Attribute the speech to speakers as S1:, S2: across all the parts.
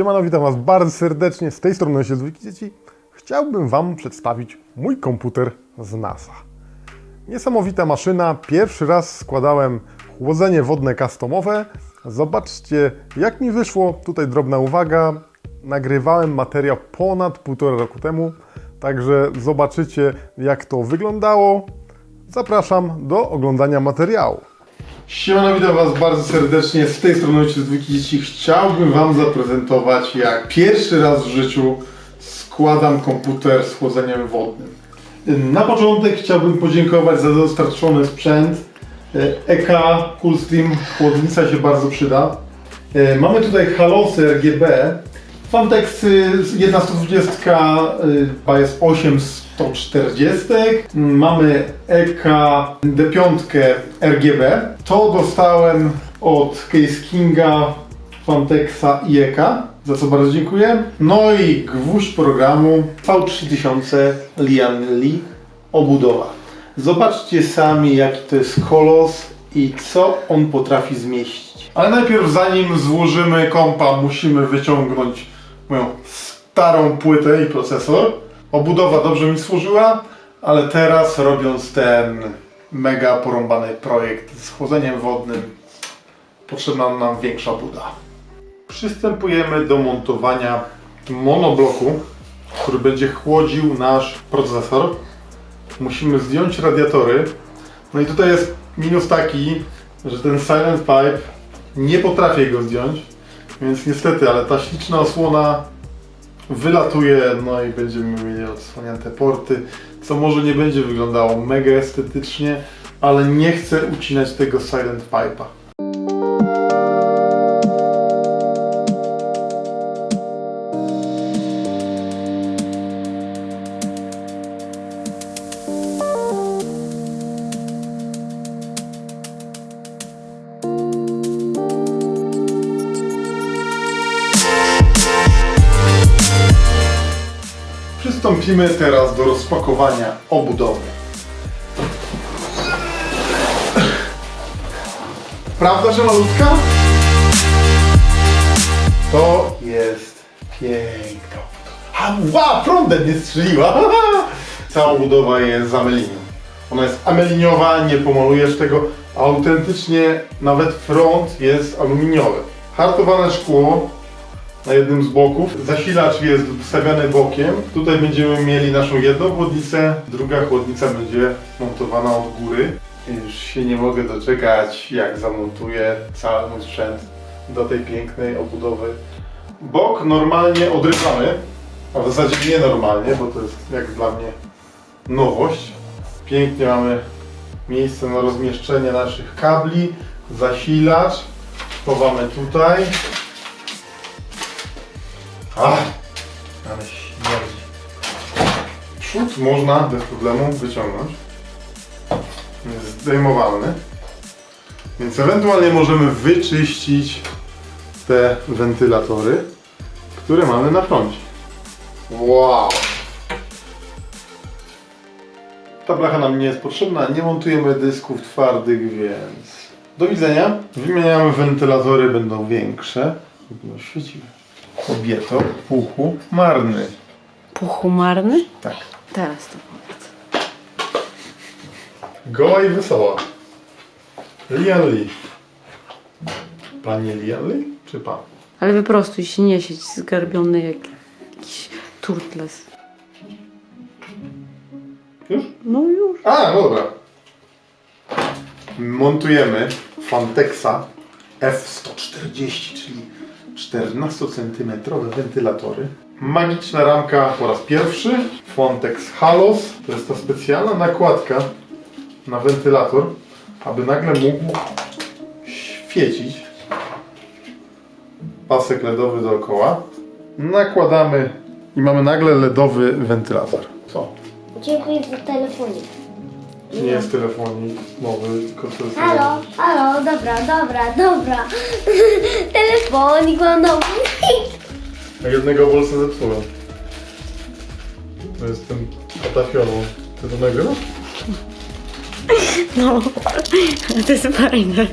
S1: Siemano, witam Was bardzo serdecznie. Z tej strony się Dwójki Dzieci. Chciałbym Wam przedstawić mój komputer z NASA. Niesamowita maszyna. Pierwszy raz składałem chłodzenie wodne customowe. Zobaczcie, jak mi wyszło. Tutaj drobna uwaga. Nagrywałem materiał ponad półtora roku temu, także zobaczycie, jak to wyglądało. Zapraszam do oglądania materiału. Siemano, witam Was bardzo serdecznie. Z tej strony Ojciec Dwójki Dzieci. Chciałbym Wam zaprezentować, jak pierwszy raz w życiu składam komputer z chłodzeniem wodnym. Na początek chciałbym podziękować za dostarczony sprzęt. EK Coolstream chłodnica się bardzo przyda. E, mamy tutaj halosy RGB. Fantex 120 jest 8 z 140. Mamy EK D5 RGB. To dostałem od Case Kinga, Fantexa i EK, za co bardzo dziękuję. No i gwóźdź programu V3000 Lian Li obudowa. Zobaczcie sami jaki to jest kolos i co on potrafi zmieścić. Ale najpierw zanim złożymy kompa musimy wyciągnąć moją starą płytę i procesor. Obudowa dobrze mi służyła, ale teraz robiąc ten mega porąbany projekt z chłodzeniem wodnym potrzebna nam większa buda. Przystępujemy do montowania monobloku, który będzie chłodził nasz procesor. Musimy zdjąć radiatory. No i tutaj jest minus taki, że ten silent pipe nie potrafię go zdjąć, więc niestety, ale ta śliczna osłona wylatuje, no i będziemy mieli odsłonięte porty, co może nie będzie wyglądało mega estetycznie, ale nie chcę ucinać tego silent pipe'a. Przystąpimy teraz do rozpakowania obudowy. Prawda, że malutka? To jest piękna. A, wow, prądem nie strzeliła. Cała budowa jest z. Ona jest ameliniowa, nie pomalujesz tego. Autentycznie nawet front jest aluminiowy. Hartowane szkło, na jednym z boków. Zasilacz jest wstawiany bokiem. Tutaj będziemy mieli naszą jedną chłodnicę, druga chłodnica będzie montowana od góry. Już się nie mogę doczekać, jak zamontuję cały mój sprzęt do tej pięknej obudowy. Bok normalnie odrywamy, a w zasadzie nienormalnie, bo to jest jak dla mnie nowość. Pięknie mamy miejsce na rozmieszczenie naszych kabli, zasilacz. Chowamy tutaj. Ach, ale śmierdzi. Przód można bez problemu wyciągnąć. Jest zdejmowalny. Więc ewentualnie możemy wyczyścić te wentylatory, które mamy na froncie. Wow! Ta blacha nam nie jest potrzebna, nie montujemy dysków twardych, więc do widzenia. Wymieniamy wentylatory, będą większe. No, świecimy. Kobieto, puchu, marny.
S2: Puchumarny?
S1: Tak.
S2: Teraz to powiedz.
S1: Goła i wesoła. Lian Li. Panie Lian Li? Czy pan?
S2: Ale wyprostuj się, nie siedź zgarbiony jak jakiś turtles.
S1: Już?
S2: No już.
S1: A, no dobra. Montujemy Fantexa F140, czyli 14 cm wentylatory. Magiczna ramka po raz pierwszy. Fontex Halos. To jest ta specjalna nakładka na wentylator, aby nagle mógł świecić. Pasek LEDowy dookoła. Nakładamy i mamy nagle LEDowy wentylator. Co?
S3: Dziękuję za telefonik.
S1: Nie jest telefonik mowy, tylko to jest...
S3: Halo, halo, dobra, dobra, dobra. telefonik mam nowy.
S1: A jednego bolsa zepsułem. To jest patafioną. Ty to nagrywasz?
S2: No, to jest fajne.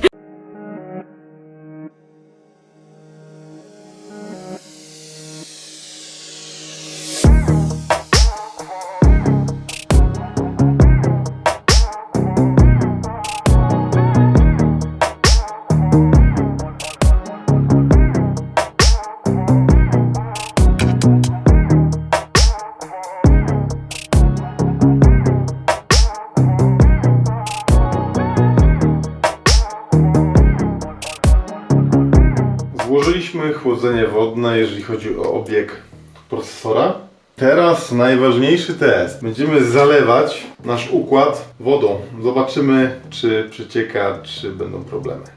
S1: Zauważyliśmy chłodzenie wodne, jeżeli chodzi o obieg procesora. Teraz najważniejszy test. Będziemy zalewać nasz układ wodą. Zobaczymy, czy przecieka, czy będą problemy.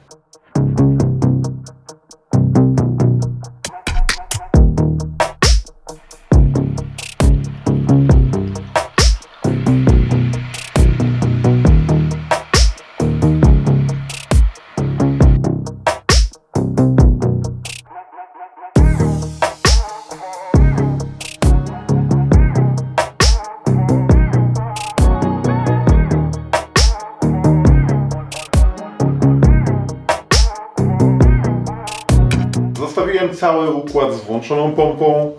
S1: Zostawiłem cały układ z włączoną pompą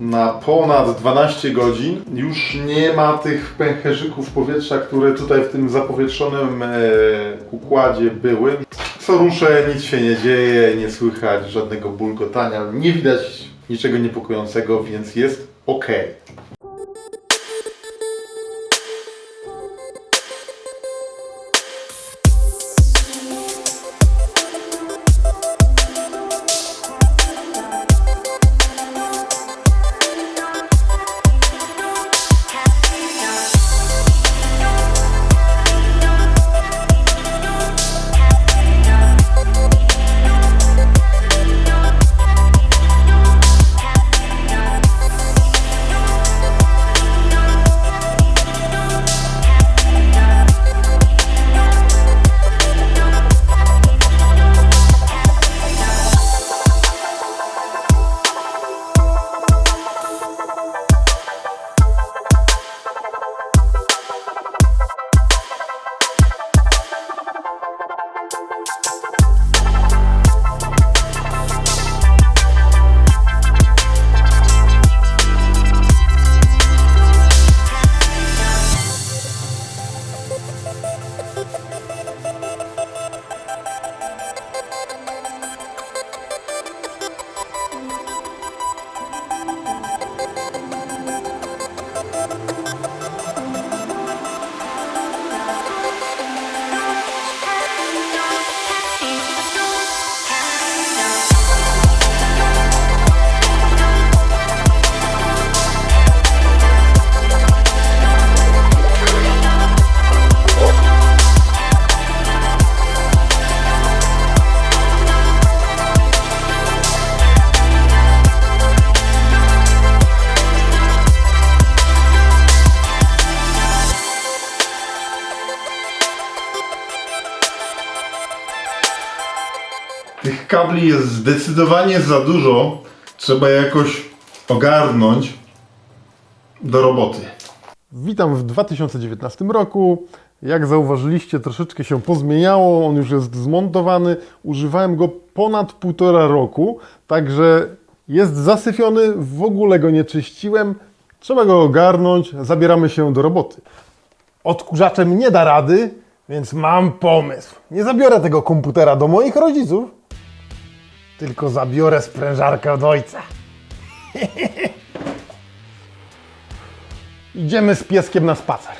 S1: na ponad 12 godzin. Już nie ma tych pęcherzyków powietrza, które tutaj w tym zapowietrzonym e, układzie były. Co ruszę, nic się nie dzieje, nie słychać żadnego bulgotania, nie widać niczego niepokojącego, więc jest ok. Kabli jest zdecydowanie za dużo. Trzeba je jakoś ogarnąć do roboty. Witam w 2019 roku. Jak zauważyliście, troszeczkę się pozmieniało. On już jest zmontowany. Używałem go ponad półtora roku, także jest zasyfiony. W ogóle go nie czyściłem. Trzeba go ogarnąć. Zabieramy się do roboty. Odkurzaczem nie da rady, więc mam pomysł. Nie zabiorę tego komputera do moich rodziców, tylko zabiorę sprężarkę od ojca. Idziemy z pieskiem na spacer.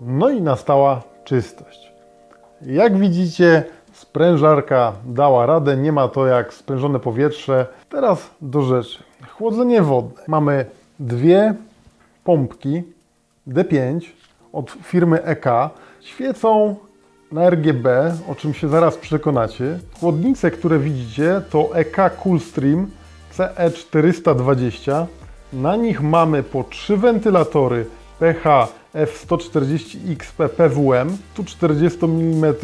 S1: No i nastała czystość. Jak widzicie, sprężarka dała radę, nie ma to jak sprężone powietrze. Teraz do rzeczy. Chłodzenie wodne. Mamy dwie pompki D5 od firmy EK. Świecą na RGB, o czym się zaraz przekonacie. Chłodnice, które widzicie, to EK Coolstream CE420. Na nich mamy po trzy wentylatory PH F140XP PWM, tu 40 mm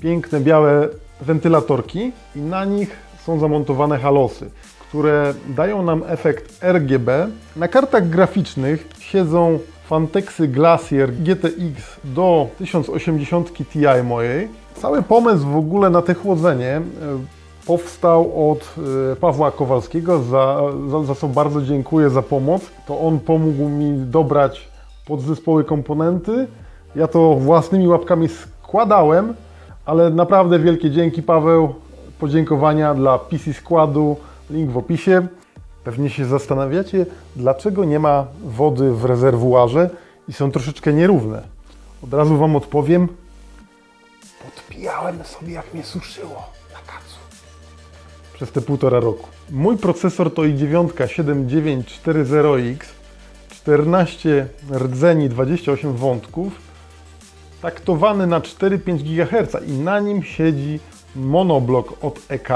S1: piękne białe wentylatorki i na nich są zamontowane halosy, które dają nam efekt RGB. Na kartach graficznych siedzą Fantexy Glacier GTX do 1080 Ti mojej. Cały pomysł w ogóle na te chłodzenie e, powstał od e, Pawła Kowalskiego, za, za, za co bardzo dziękuję za pomoc. To on pomógł mi dobrać podzespoły komponenty. Ja to własnymi łapkami składałem, ale naprawdę wielkie dzięki Paweł. podziękowania dla PC Składu, link w opisie. Pewnie się zastanawiacie, dlaczego nie ma wody w rezerwuarze i są troszeczkę nierówne. Od razu Wam odpowiem. Podpijałem sobie, jak mnie suszyło na kacu. Przez te półtora roku. Mój procesor to i9 7940X, 14 rdzeni, 28 wątków, taktowany na 4-5 GHz i na nim siedzi monoblok od EK.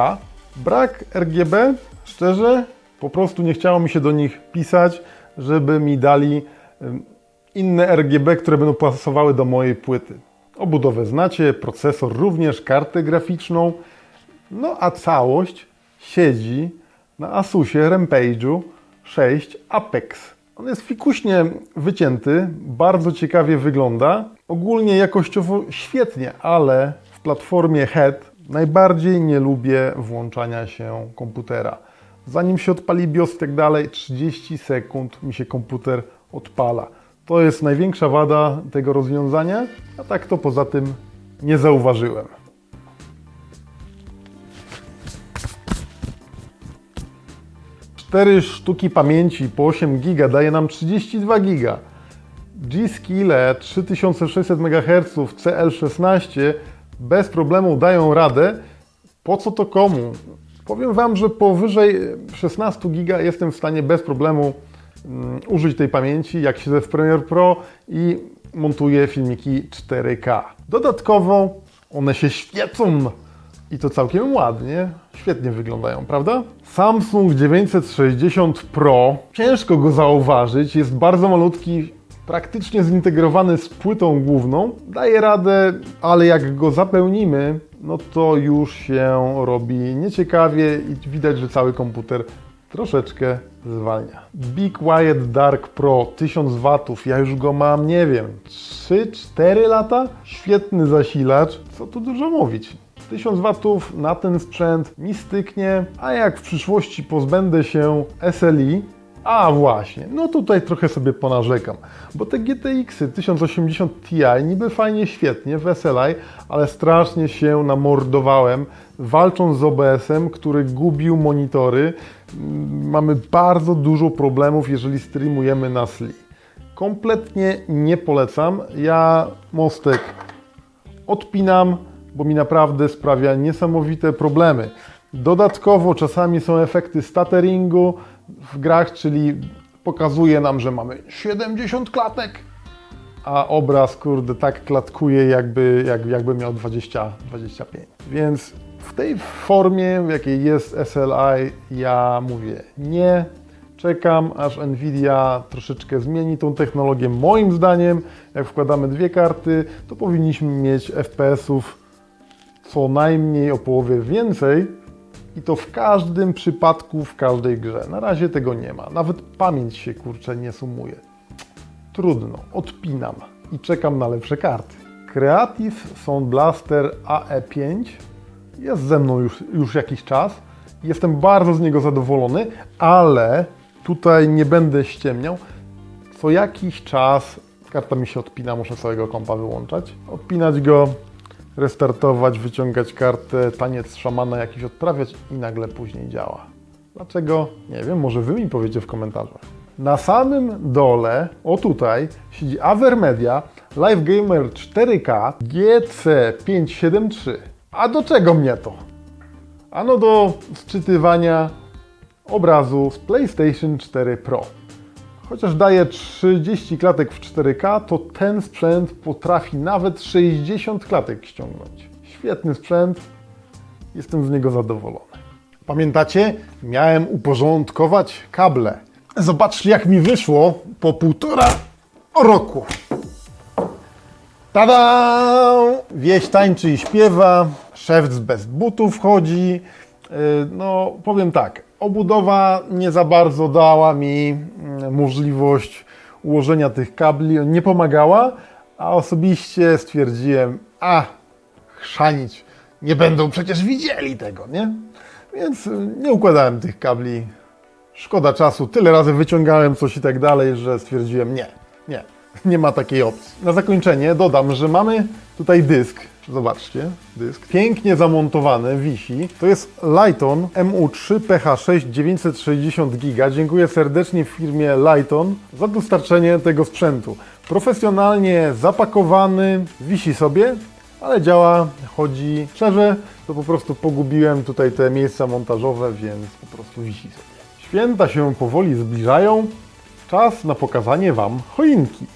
S1: Brak RGB, szczerze, po prostu nie chciało mi się do nich pisać, żeby mi dali inne RGB, które będą pasowały do mojej płyty. Obudowę znacie, procesor również, kartę graficzną, no a całość siedzi na Asusie Rampage'u 6 Apex. On jest fikuśnie wycięty, bardzo ciekawie wygląda. Ogólnie jakościowo świetnie, ale w platformie Head najbardziej nie lubię włączania się komputera. Zanim się odpali BIOS i tak dalej, 30 sekund mi się komputer odpala. To jest największa wada tego rozwiązania, a tak to poza tym nie zauważyłem. 4 sztuki pamięci po 8 giga daje nam 32 giga. G-Skille 3600 MHz CL16 bez problemu dają radę. Po co to komu? Powiem Wam, że powyżej 16 giga jestem w stanie bez problemu mm, użyć tej pamięci, jak siedzę w Premiere Pro i montuję filmiki 4K. Dodatkowo one się świecą i to całkiem ładnie, świetnie wyglądają, prawda? Samsung 960 Pro, ciężko go zauważyć, jest bardzo malutki, praktycznie zintegrowany z płytą główną. Daje radę, ale jak go zapełnimy, no to już się robi nieciekawie i widać, że cały komputer troszeczkę zwalnia. Big Quiet Dark Pro 1000 W, ja już go mam, nie wiem, 3-4 lata? Świetny zasilacz, co tu dużo mówić. 1000 watów na ten sprzęt mi styknie, a jak w przyszłości pozbędę się SLI, a właśnie, no tutaj trochę sobie ponarzekam, bo te GTX-y 1080 Ti niby fajnie, świetnie w SLI, ale strasznie się namordowałem walcząc z OBS-em, który gubił monitory. Mm, Mamy bardzo dużo problemów, jeżeli streamujemy na SLI. Kompletnie nie polecam. Ja mostek odpinam, bo mi naprawdę sprawia niesamowite problemy. Dodatkowo czasami są efekty stutteringu w grach, czyli pokazuje nam, że mamy 70 klatek, a obraz, kurde, tak klatkuje, jakby, jak, jakby miał 20, 25. Więc w tej formie, w jakiej jest SLI, ja mówię nie. Czekam, aż Nvidia troszeczkę zmieni tą technologię. Moim zdaniem, jak wkładamy dwie karty, to powinniśmy mieć FPS-ów co najmniej o połowę więcej i to w każdym przypadku, w każdej grze. Na razie tego nie ma. Nawet pamięć się kurczę nie sumuje. Trudno, odpinam i czekam na lepsze karty. Creative Sound Blaster AE5 jest ze mną już, już jakiś czas. Jestem bardzo z niego zadowolony, ale tutaj nie będę ściemniał. Co jakiś czas karta mi się odpina, muszę całego kompa wyłączać. Odpinać go, restartować, wyciągać kartę, taniec szamana jakiś odprawiać i nagle później działa. Dlaczego? Nie wiem, może Wy mi powiecie w komentarzach. Na samym dole, o tutaj, siedzi Avermedia Live Gamer 4K GC573. A do czego mnie to? Ano do wczytywania obrazu z PlayStation 4 Pro. Chociaż daje 30 klatek w 4K, to ten sprzęt potrafi nawet 60 klatek ściągnąć. Świetny sprzęt, jestem z niego zadowolony. Pamiętacie? Miałem uporządkować kable. Zobaczcie, jak mi wyszło po półtora roku. Tada! Wieś tańczy i śpiewa, szewc bez butów wchodzi. Yy, No, powiem tak, obudowa nie za bardzo dała mi mm, możliwość ułożenia tych kabli, nie pomagała, a osobiście stwierdziłem, a chrzanić, nie będą przecież widzieli tego, nie? Więc y, nie układałem tych kabli. Szkoda czasu, tyle razy wyciągałem coś i tak dalej, że stwierdziłem nie, nie, nie ma takiej opcji. Na zakończenie dodam, że mamy tutaj dysk Zobaczcie, dysk. Pięknie zamontowany, wisi. To jest Lighton MU3 PH6 960 GB. Dziękuję serdecznie firmie Lighton za dostarczenie tego sprzętu. Profesjonalnie zapakowany, wisi sobie, ale działa, chodzi. Szczerze, to po prostu pogubiłem tutaj te miejsca montażowe, więc po prostu wisi sobie. Święta się powoli zbliżają. Czas na pokazanie Wam choinki.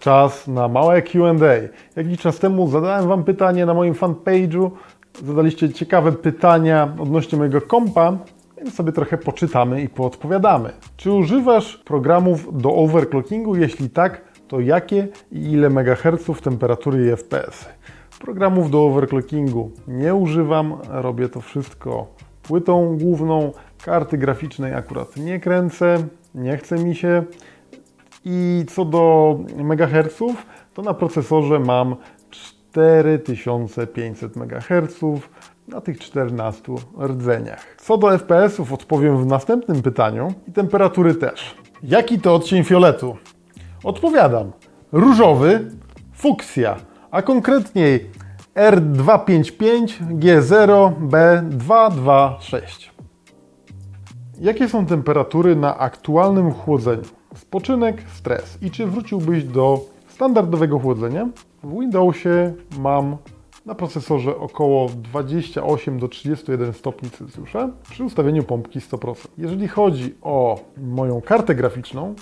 S1: Czas na małe QA. Jakiś czas temu zadałem Wam pytanie na moim fanpage'u. Zadaliście ciekawe pytania odnośnie mojego kompa, więc sobie trochę poczytamy i poodpowiadamy. Czy używasz programów do overclockingu? Jeśli tak, to jakie i ile megaherców, temperatury i FPS? Programów do overclockingu nie używam, robię to wszystko płytą główną, karty graficznej akurat nie kręcę, nie chce mi się. I co do megaherców, to na procesorze mam 4500 MHz na tych 14 rdzeniach. Co do FPS-ów odpowiem w następnym pytaniu i temperatury też. Jaki to odcień fioletu? Odpowiadam. Różowy, fuksja, a konkretniej R255G0B226. Jakie są temperatury na aktualnym chłodzeniu? Spoczynek, stres. I czy wróciłbyś do standardowego chłodzenia? W Windowsie mam na procesorze około 28 do 31 stopni Celsjusza przy ustawieniu pompki 100%. Jeżeli chodzi o moją kartę graficzną,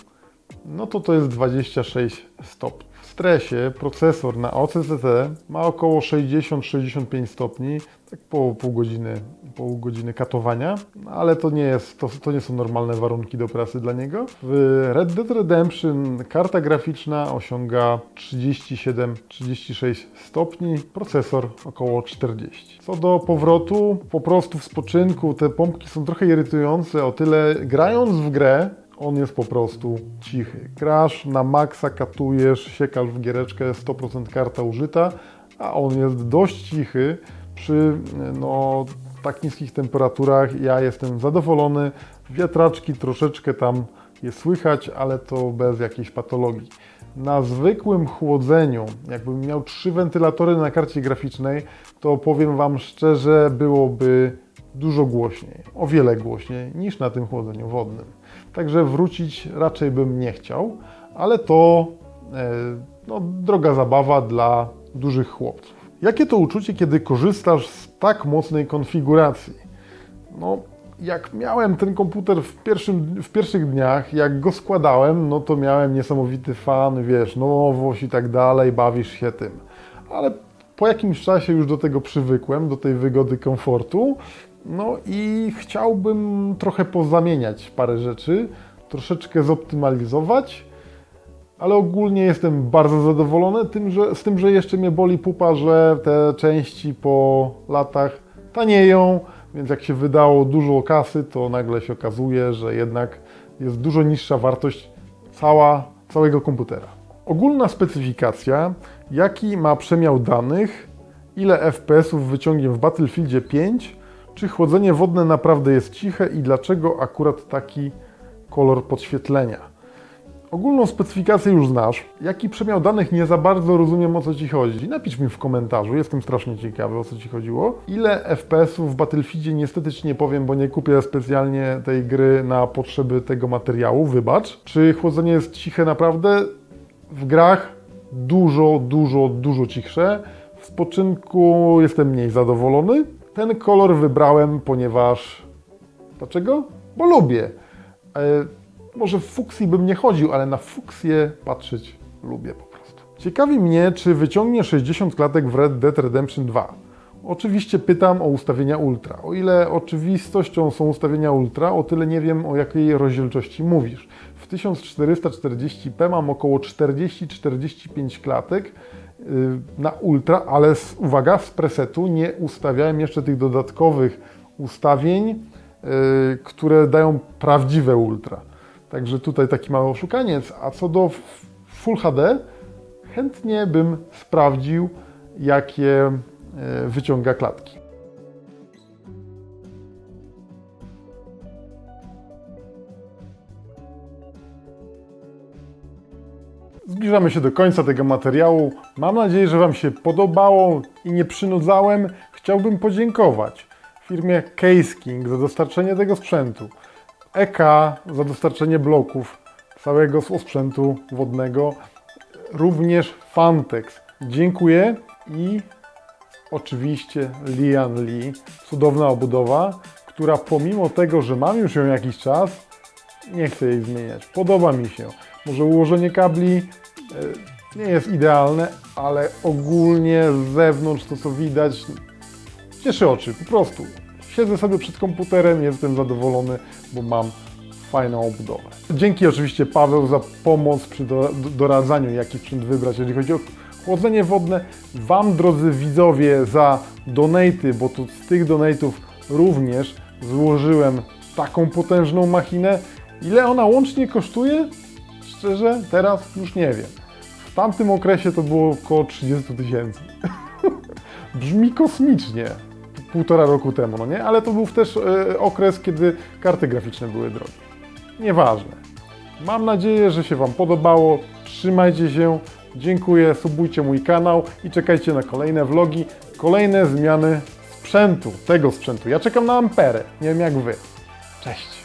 S1: no to to jest 26 stopni. Stresie procesor na OCCT ma około 60-65 stopni, tak po pół godziny, pół godziny katowania, no ale to nie, jest, to, to nie są normalne warunki do pracy dla niego. W Red Dead Redemption karta graficzna osiąga 37-36 stopni, procesor około 40. Co do powrotu, po prostu w spoczynku te pompki są trochę irytujące, o tyle grając w grę, on jest po prostu cichy. Grasz na maksa, katujesz, siekasz w giereczkę, 100% karta użyta, a on jest dość cichy przy no, tak niskich temperaturach. Ja jestem zadowolony. Wiatraczki troszeczkę tam je słychać, ale to bez jakiejś patologii. Na zwykłym chłodzeniu, jakbym miał trzy wentylatory na karcie graficznej, to powiem Wam szczerze, byłoby dużo głośniej, o wiele głośniej niż na tym chłodzeniu wodnym. Także wrócić raczej bym nie chciał, ale to e, no, droga zabawa dla dużych chłopców. Jakie to uczucie, kiedy korzystasz z tak mocnej konfiguracji? No, jak miałem ten komputer w, pierwszym, w pierwszych dniach, jak go składałem, no to miałem niesamowity fan, wiesz, nowość i tak dalej, bawisz się tym. Ale po jakimś czasie już do tego przywykłem, do tej wygody, komfortu. No i chciałbym trochę pozamieniać parę rzeczy, troszeczkę zoptymalizować, ale ogólnie jestem bardzo zadowolony tym, że, z tym, że jeszcze mnie boli pupa, że te części po latach tanieją, więc jak się wydało dużo kasy, to nagle się okazuje, że jednak jest dużo niższa wartość cała, całego komputera. Ogólna specyfikacja, jaki ma przemiał danych, ile FPS-ów wyciągiem w Battlefieldzie 5, czy chłodzenie wodne naprawdę jest ciche i dlaczego akurat taki kolor podświetlenia. Ogólną specyfikację już znasz. Jaki przemiał danych nie za bardzo rozumiem o co Ci chodzi. Napisz mi w komentarzu, jestem strasznie ciekawy o co Ci chodziło. Ile FPS-ów w Battlefieldzie niestety Ci nie powiem, bo nie kupię specjalnie tej gry na potrzeby tego materiału, wybacz. Czy chłodzenie jest ciche naprawdę? W grach dużo, dużo, dużo cichsze. W spoczynku jestem mniej zadowolony. Ten kolor wybrałem, ponieważ... Dlaczego? Bo lubię. E, Może w fuksji bym nie chodził, ale na fuksję patrzeć lubię po prostu. Ciekawi mnie, czy wyciągnie 60 klatek w Red Dead Redemption 2. Oczywiście pytam o ustawienia ultra. O ile oczywistością są ustawienia ultra, o tyle nie wiem o jakiej rozdzielczości mówisz. W 1440p mam około 40-45 klatek na ultra, ale z, uwaga, z presetu nie ustawiałem jeszcze tych dodatkowych ustawień, yy, które dają prawdziwe ultra. Także tutaj taki mały oszukaniec. A co do Full HD, chętnie bym sprawdził, jakie e, wyciąga klatki. Zbliżamy się do końca tego materiału. Mam nadzieję, że Wam się podobało i nie przynudzałem. Chciałbym podziękować firmie Case King za dostarczenie tego sprzętu, EK za dostarczenie bloków całego sprzętu wodnego, również Fantex. Dziękuję i oczywiście Lian Lee, cudowna obudowa, która pomimo tego, że mam już ją jakiś czas, nie chcę jej zmieniać. Podoba mi się. Może ułożenie kabli nie jest idealne, ale ogólnie z zewnątrz to co widać cieszy oczy, po prostu. Siedzę sobie przed komputerem, jestem zadowolony, bo mam fajną obudowę. Dzięki oczywiście Paweł za pomoc przy do, do, doradzaniu, jaki sprzęt wybrać, jeżeli chodzi o chłodzenie wodne. Wam, drodzy widzowie, za donaty, bo tu z tych donatów również złożyłem taką potężną machinę. Ile ona łącznie kosztuje? Szczerze, teraz już nie wiem. W tamtym okresie to było około 30 tysięcy. Brzmi kosmicznie. Półtora roku temu, no nie? Ale to był też e, okres, kiedy karty graficzne były drogie. Nieważne. Mam nadzieję, że się Wam podobało. Trzymajcie się. Dziękuję, subujcie mój kanał i czekajcie na kolejne vlogi, kolejne zmiany sprzętu, tego sprzętu. Ja czekam na Amperę. Nie wiem jak Wy. Cześć.